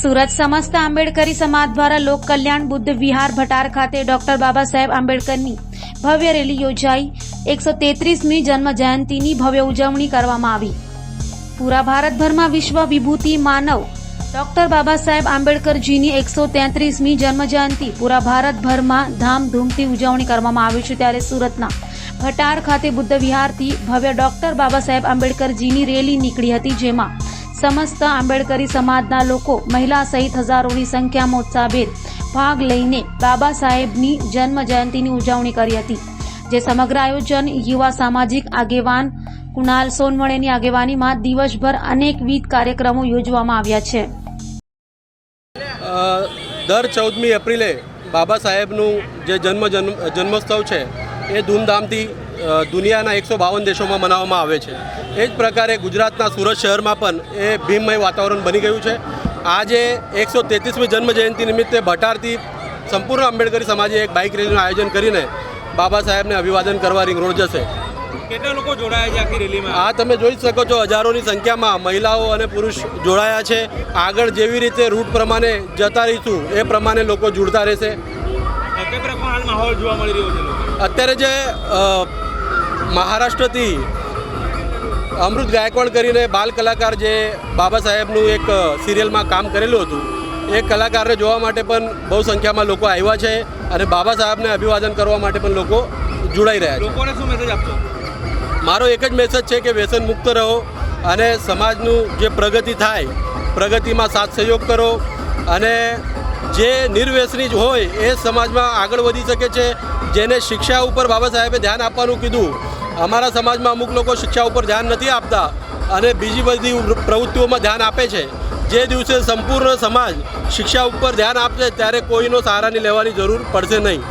સુરત સમસ્ત આંબેડકરી સમાજ દ્વારા લોક કલ્યાણ બુદ્ધ વિહાર ભટાર ખાતે ડોક્ટર બાબા સાહેબ આંબેડકરની ભવ્ય રેલી યોજાઈ. એકસો તેત્રીસમી જન્મ જયંતિની ભવ્ય ઉજવણી કરવામાં આવી. પૂરા ભારતભરમાં વિશ્વ વિભૂતિ માનવ. ડોક્ટર બાબા સાહેબ આંબેડકરજીની એકસો તેત્રીસમી જન્મ જયંતિ પૂરા ભારતભરમાં ધામધૂમથી ઉજવણી કરવામાં આવી છે ત્યારે સુરતના ભટાર ખાતે બુદ્ધ વિહારથી ભવ્ય ડોક્ટર બાબા સાહેબ આંબેડકરજીની રેલી નીકળી હતી જેમાં સમસ્ત આંબેડકરી સમાજના લોકો મહિલા સહિત હજારોની સંખ્યામાં ઉત્સાહભેર ભાગ લઈને બાબા સાહેબની જન્મ જયંતિની ઉજવણી કરી હતી, જે સમગ્ર આયોજન યુવા સામાજિક આગેવાન કુણાલ સોનવણેની આગેવાનીમાં દિવસભર અનેકવિધ કાર્યક્રમો યોજવામાં આવ્યા છે. દર ચૌદમી એપ્રિલે બાબા સાહેબનું જે જન્મ જન્મ, જન્મોત્સવ છે, એ ધૂમધામથી દુનિયાના એકસો બાવન દેશોમાં મનાવવામાં આવે છે. એ જ પ્રકારે ગુજરાતના સુરત શહેરમાં પણ એ ભીમમય વાતાવરણ બની ગયું છે. આજે એકસો તેત્રીસમી જન્મ જયંતિ નિમિત્તે ભટારથી સંપૂર્ણ આંબેડકરી સમાજે એક બાઇક રેલીનું આયોજન કરીને બાબા સાહેબને અભિવાદન કરવા રિંગ રોડ જશે. કેટલા લોકો જોડાયા છે આખી રેલીમાં? આ તમે જોઈ શકો છો હજારોની સંખ્યામાં મહિલાઓ અને પુરુષ જોડાયા છે. આગળ જેવી રીતે રૂટ પ્રમાણે જતા રહીશું એ પ્રમાણે લોકો જોડતા રહેશે. અત્યારે જે મહારાષ્ટ્રથી અમૃત ગાયકવાડ કરીને બાલ કલાકાર જે બાબા સાહેબનું એક સિરિયલમાં કામ કરેલું હતું એ કલાકારને જોવા માટે પણ બહુ સંખ્યામાં લોકો આવ્યા છે અને બાબા સાહેબને અભિવાદન કરવા માટે પણ લોકો જોડાઈ રહ્યા છે. લોકોને શું મેસેજ આપશો? મારો એક જ મેસેજ છે કે વ્યસન મુક્ત રહો અને સમાજનું જે પ્રગતિ થાય પ્રગતિમાં સાથ સહયોગ કરો અને જે નિર્વ્યસની જ હોય એ સમાજમાં આગળ વધી શકે છે. જેને શિક્ષા ઉપર બાબા સાહેબે ધ્યાન આપવાનું કીધું અમારા સમાજમાં અમુક લોકો શિક્ષા ઉપર ધ્યાન નથી આપતા અને બીજી બધી પ્રવૃત્તિઓમાં ધ્યાન આપે છે. જે દિવસે સંપૂર્ણ સમાજ શિક્ષા ઉપર ધ્યાન આપશે ત્યારે કોઈનો સહારાની લેવાની જરૂર પડશે નહીં.